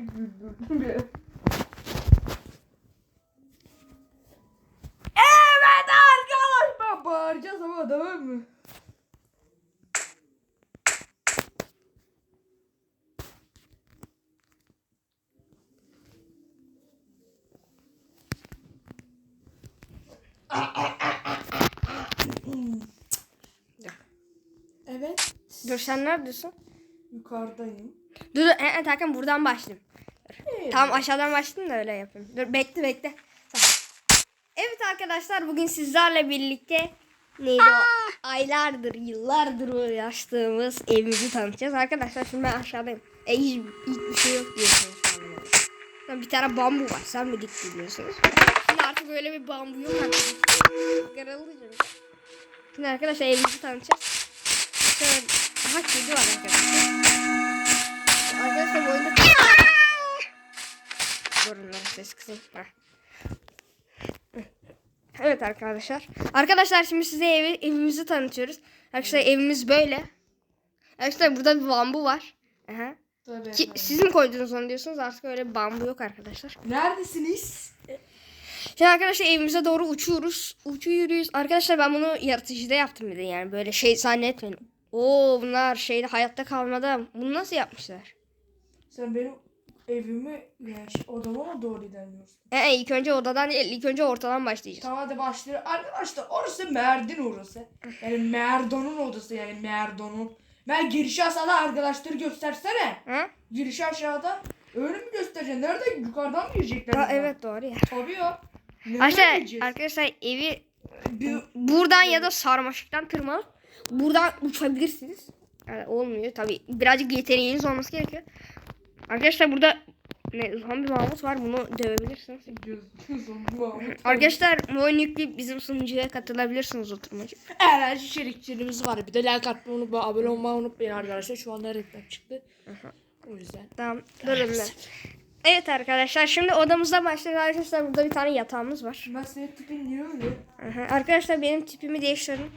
güldürdün beni. Evet arkadaşlar. Bağıracağız ama tamam mı? Evet. Dur sen neredesin? Yukarıdayım. Dur e, e, Tarkan buradan başlayayım. Evet. Tamam aşağıdan başlayayım da öyle yapayım. Dur bekle bekle. Tamam. Evet arkadaşlar bugün sizlerle birlikte neydi o? Aylardır, yıllardır uğraştığımız evimizi tanıtacağız. Arkadaşlar şimdi ben aşağıdayım. E hiç, hiçbir şey yok diyorsunuz. şu Bir tane bambu var. Sen mi diktin diyorsunuz. Şimdi artık öyle bir bambu yok. Kırıldı Şimdi arkadaşlar evimizi tanıtacağız. Şöyle, aha kedi var arkadaşlar. Arkadaşlar bu oyunda... Lan ses kısayım. Evet arkadaşlar. Arkadaşlar şimdi size evi, evimizi tanıtıyoruz. Arkadaşlar evimiz böyle. Arkadaşlar burada bir bambu var. Aha. Tabii Ki, efendim. siz mi koydunuz onu diyorsunuz artık öyle bir bambu yok arkadaşlar. Neredesiniz? Şimdi arkadaşlar evimize doğru uçuyoruz. Uçuyoruz. Arkadaşlar ben bunu yaratıcıda yaptım bir de yani böyle şey zannetmeyin. Oo bunlar şeyde hayatta kalmada bunu nasıl yapmışlar? Sen benim evimi yani şey, odama mı doğru ilerliyorsun? Ee, ilk önce odadan değil ilk önce ortadan başlayacağız. Tamam hadi başlayalım. Arkadaşlar orası Merdin orası. Yani Merdon'un odası yani Merdon'un. Ben girişi aşağıda arkadaşları göstersene. Ha? Girişi aşağıda. Öyle mi göstereceksin? Nerede? Yukarıdan mı girecekler? Bunlar? evet doğru ya. Tabii ya. Nereye Arkadaşlar, arkadaşlar evi Bir- buradan ya da sarmaşıktan tırmanıp buradan uçabilirsiniz. Yani olmuyor tabi birazcık yeteneğiniz olması gerekiyor. Arkadaşlar burada ne zombi Mahmut var bunu dövebilirsiniz. Arkadaşlar bu oyunu yükleyip bizim sunucuya katılabilirsiniz oturmacı. Eğer içeriklerimiz var. Bir de like atmayı unutmayın. Abone olmayı unutmayın arkadaşlar. Şu anda reklam çıktı. O yüzden. Tamam durun. Evet arkadaşlar şimdi odamızda başlıyoruz arkadaşlar burada bir tane yatağımız var. Ben senin tipin niye öyle? Aha, Arkadaşlar benim tipimi değiştirin.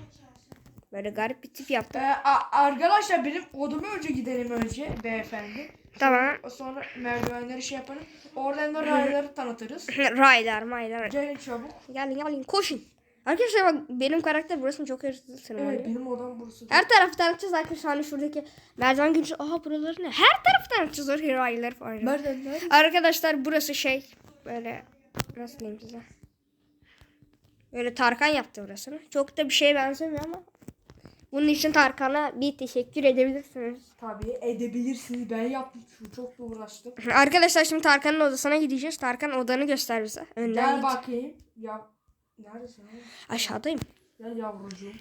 Böyle garip bir tip yaptım. Ee, arkadaşlar benim odama önce gidelim önce beyefendi. Tamam. Sonra merdivenleri şey yapalım. Oradan da rayları tanıtırız. Raylar maylar. Gelin çabuk. Gelin gelin koşun. Arkadaşlar bak benim karakter burasını çok tırmanıyor. Evet benim odam burası. Her tarafı tanıtacağız arkadaşlar. Hani şuradaki merdiven gücü. Aha buraları ne? Her tarafı tanıtacağız. Oraya rayları falan. Merdivenler. Arkadaşlar burası şey böyle nasıl diyeyim size? Böyle Tarkan yaptı burasını. Çok da bir şeye benzemiyor ama bunun için Tarkan'a bir teşekkür edebilirsiniz. Tabii edebilirsiniz. Ben yaptım. Şu çok da uğraştım. Arkadaşlar şimdi Tarkan'ın odasına gideceğiz. Tarkan odanı göster bize. Önden Gel git. bakayım. Ya neredesin? Aşağıdayım. Gel yavrucuğum.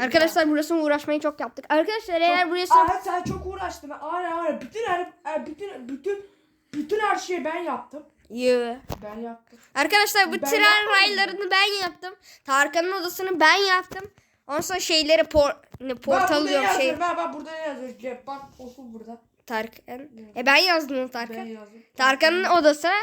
Arkadaşlar burasını uğraşmayı çok yaptık. Arkadaşlar eğer burası Aa, sen çok uğraştın. Aynen aynen. Bütün her, bütün bütün bütün her şeyi ben yaptım. Yo. Ben yaptım. Arkadaşlar bu Ben tren yapmadım raylarını ben yaptım. Tarkan'ın odasını ben yaptım. Ondan sonra şeyleri por ne, portal diyorum şey. Ben, bak burada ne yazıyor? Cep bak okul burada. Tarkan. E ben yazdım onu Ben Tarkan. yazdım. Tarkan'ın odasına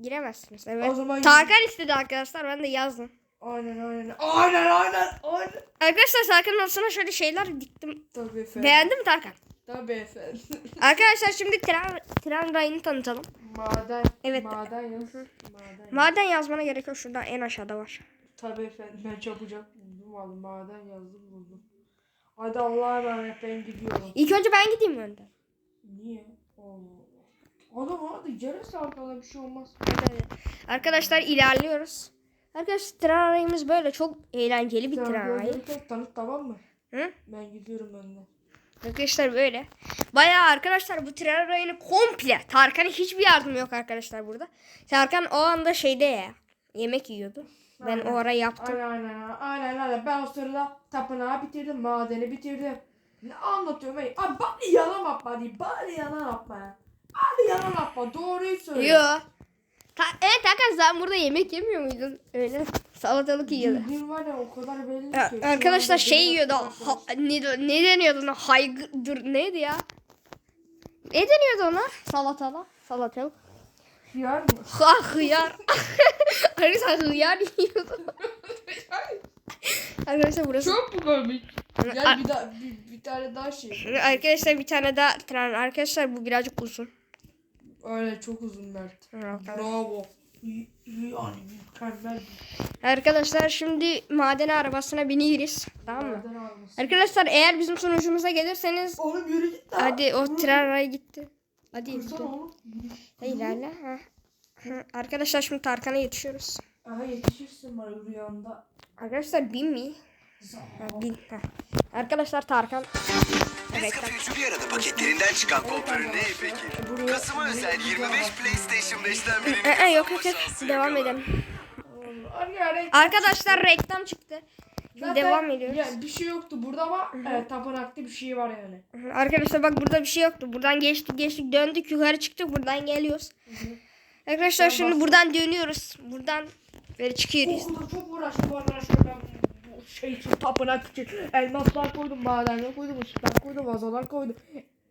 giremezsiniz. Evet. O zaman Tarkan istedi arkadaşlar ben de yazdım. Aynen aynen. Aynen aynen. Aynen. Arkadaşlar Tarkan'ın odasına şöyle şeyler diktim. Tabii efendim. Beğendin mi Tarkan? Tabii efendim. Arkadaşlar şimdi tren, tren rayını tanıtalım. Maden. Evet. Maden yaz. Maden. Maden yazmana gerek yok. Şurada en aşağıda var. Tabii efendim. Ben çabucak Vallahi maden yazdım buldum. Hadi Allah'a emanet ben gidiyorum. İlk önce ben gideyim önden. Niye? Allah Allah. Adam hadi yarısı arkada bir şey olmaz. Hadi hadi. Arkadaşlar ilerliyoruz. Arkadaşlar tren böyle çok eğlenceli bir Sen tren tanıt tamam mı? Hı? Ben gidiyorum önden. Arkadaşlar böyle. Bayağı arkadaşlar bu tren rayını komple. Tarkan'ın hiçbir yardım yok arkadaşlar burada. Tarkan o anda şeyde ya. Yemek yiyordu. Ben Aynen. o ara yaptım. Aynen aynen aynen aynen. Ben o sırada tapınağı bitirdim. Madeni bitirdim. Ne anlatıyorum ben? Abi bana yalan yapma değil. Bana yalan yapma ya. Bana yalan yapma. Doğruyu söyle. Yo. Ta evet Tarkan sen burada yemek yemiyor muydun? Öyle salatalık yiyordu. Bildiğin var ya o kadar belli Ya, ki. Arkadaşlar şey yiyordu. Ha, ne, ne deniyordu ona? Haygı dur neydi ya? Ne deniyordu ona? Salatala. Salatalık. Hıyar mı? Ha hıyar. Arkadaşlar hıyar yiyordu. Arkadaşlar burası. Çok mu komik? Ar- Gel bir, daha, bir, bir tane daha şey. Arkadaşlar bir tane daha tren. Arkadaşlar bu birazcık uzun. Öyle çok uzun Mert. Bravo. Yani mükemmel. Arkadaşlar şimdi maden arabasına biniyoruz. Tamam mı? Arkadaşlar eğer bizim sunucumuza gelirseniz Oğlum yürü git lan. hadi o tren rayı gitti. Hadi ilerle. Ha. Hı, Arkadaşlar şimdi Tarkan'a yetişiyoruz. Aha yetişirsin bana rüyanda. Arkadaşlar bin mi? Ha, bin. Ha. Arkadaşlar Tarkan. Evet. Nescafe bir arada paketlerinden çıkan kontrolü ne peki? Kasım'a özel 25 PlayStation 5'ten biri. Ee, e, yok yok yok. Devam edelim. Arkadaşlar reklam çıktı. Zaten devam ediyoruz. Yani bir şey yoktu burada ama e, tapınakta bir şey var yani. Hı, Arkadaşlar bak burada bir şey yoktu. Buradan geçtik geçtik döndük yukarı çıktık buradan geliyoruz. Arkadaşlar Ben şimdi bastım. buradan dönüyoruz. Buradan böyle çıkıyoruz. Okulda çok uğraştım arkadaşlar ben bu şey için tapınak için elmaslar koydum, madenler koydum, ışıklar koydum, vazolar koydum.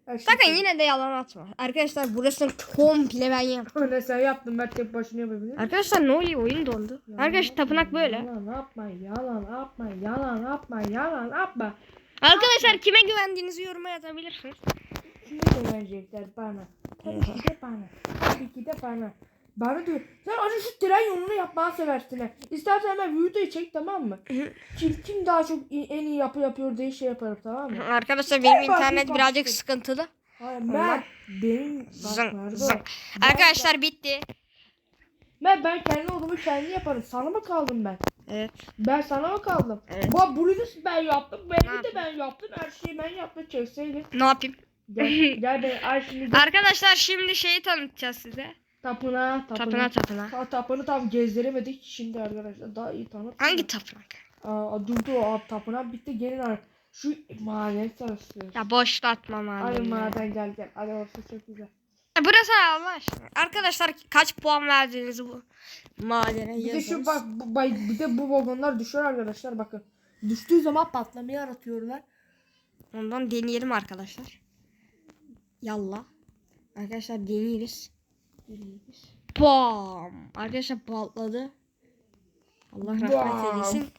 Her şey koydum. yine de yalan atma. Arkadaşlar burasını komple ben yaptım. Öyle sen yaptın ben tek başına yapabilir miyim? Arkadaşlar ne oluyor oyun dondu. Arkadaşlar tapınak böyle. Yalan yapma, yalan yapma, yalan yapma, yalan yapma. Arkadaşlar kime güvendiğinizi yoruma yazabilirsiniz. Kime güvenecekler bana? Tabii ki de bana. Tabii ki de bana. Bana diyor. Sen acı şu tren yolunu yapmayı seversin. ha. İstersen hemen videoyu çek tamam mı? kim, kim daha çok en iyi yapı yapıyor diye şey yaparım tamam mı? Arkadaşlar benim bak, internet birazcık sıkıntılı. Hayır ben benim Zınk, Merdo, zınk. ben- Arkadaşlar bitti. Ben ben kendi odumu kendi yaparım. Sana mı kaldım ben? Evet. Ben sana mı kaldım? Evet. Burayı da ben yaptım. Beni de ben yaptım. Her şeyi ben yaptım. Çekseydin. Ne yapayım? Gel, gel ben şimdi Arkadaşlar şimdi şeyi tanıtacağız size. Tapına tapına. Tapına tapına. Ta, tapını tam gezdiremedik. Şimdi arkadaşlar daha iyi tanıt. Hangi tapınak? Aa, dur dur abi tapına bitti. Gelin ar- Şu maden sarısı. Ya boşlatma Hadi madem. maden gel gel. Hadi orası çok güzel. Burası Allah aşkına. Arkadaşlar kaç puan verdiniz bu madene Bir de yazınız. şu bak bu, bay- bir de bu vagonlar düşüyor arkadaşlar bakın. Düştüğü zaman patlamayı yaratıyorlar. Ondan deneyelim arkadaşlar. Yalla. Arkadaşlar deneyelim. Bam. Arkadaşlar patladı. Allah rahmet eylesin.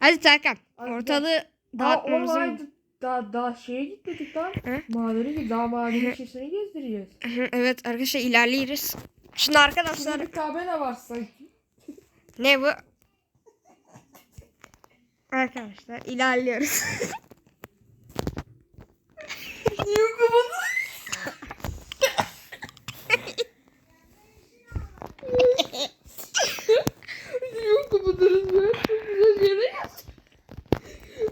Hadi. Hadi Ortalığı Daha dağıtmamızın. online daha daha şeye gitmedik lan. Git daha madenin içerisine gezdireceğiz. evet arkadaşlar ilerleyiz. Şimdi arkadaşlar Şurada bir tabela var sanki. ne bu? Arkadaşlar ilerliyoruz. Niye kapalı? Niye kapatırız be? Çok güzel yere yaz.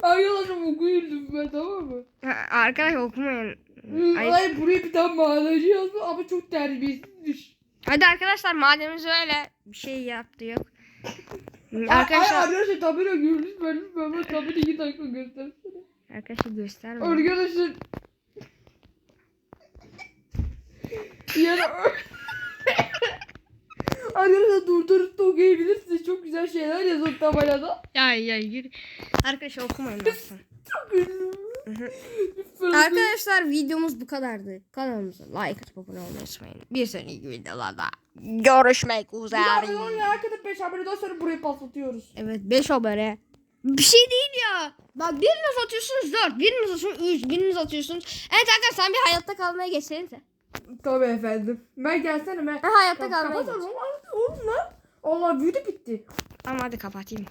Arkadaşlar okuyun ben tamam mı? Arkadaşlar okumayın. Ay- Ay, buraya bir tane madenci yazdı ama çok terbiyesizmiş. Hadi arkadaşlar mademiz öyle bir şey yaptı yok. Arkadaşlar. Ay, arkadaşlar tabela gördünüz mü? Ben tabela iki dakika göstersene. arkadaşlar gösterme. Arkadaşlar. Yani Arkadaşlar durdurup da okuyabilirsiniz. Çok güzel şeyler yazın tabelada. Ya ya yürü. Arkadaşlar okumayın lütfen. Lütfen. Arkadaşlar videomuz bu kadardı. Kanalımıza like atıp abone olmayı unutmayın. Bir sonraki videolarda görüşmek üzere. abone ya. Arkadaşlar 5 aboneden sonra burayı patlatıyoruz. Evet 5 abone. Bir şey değil ya. Bak biriniz atıyorsunuz 4, biriniz atıyorsunuz 3, biriniz atıyorsunuz. Evet arkadaşlar sen bir hayatta kalmaya geçsenize. Tabii efendim. Ben gelsene ben. Ha, hayatta kalmaya Kapat geç. oğlum. Oğlum lan. Allah video bitti. Ama hadi kapatayım.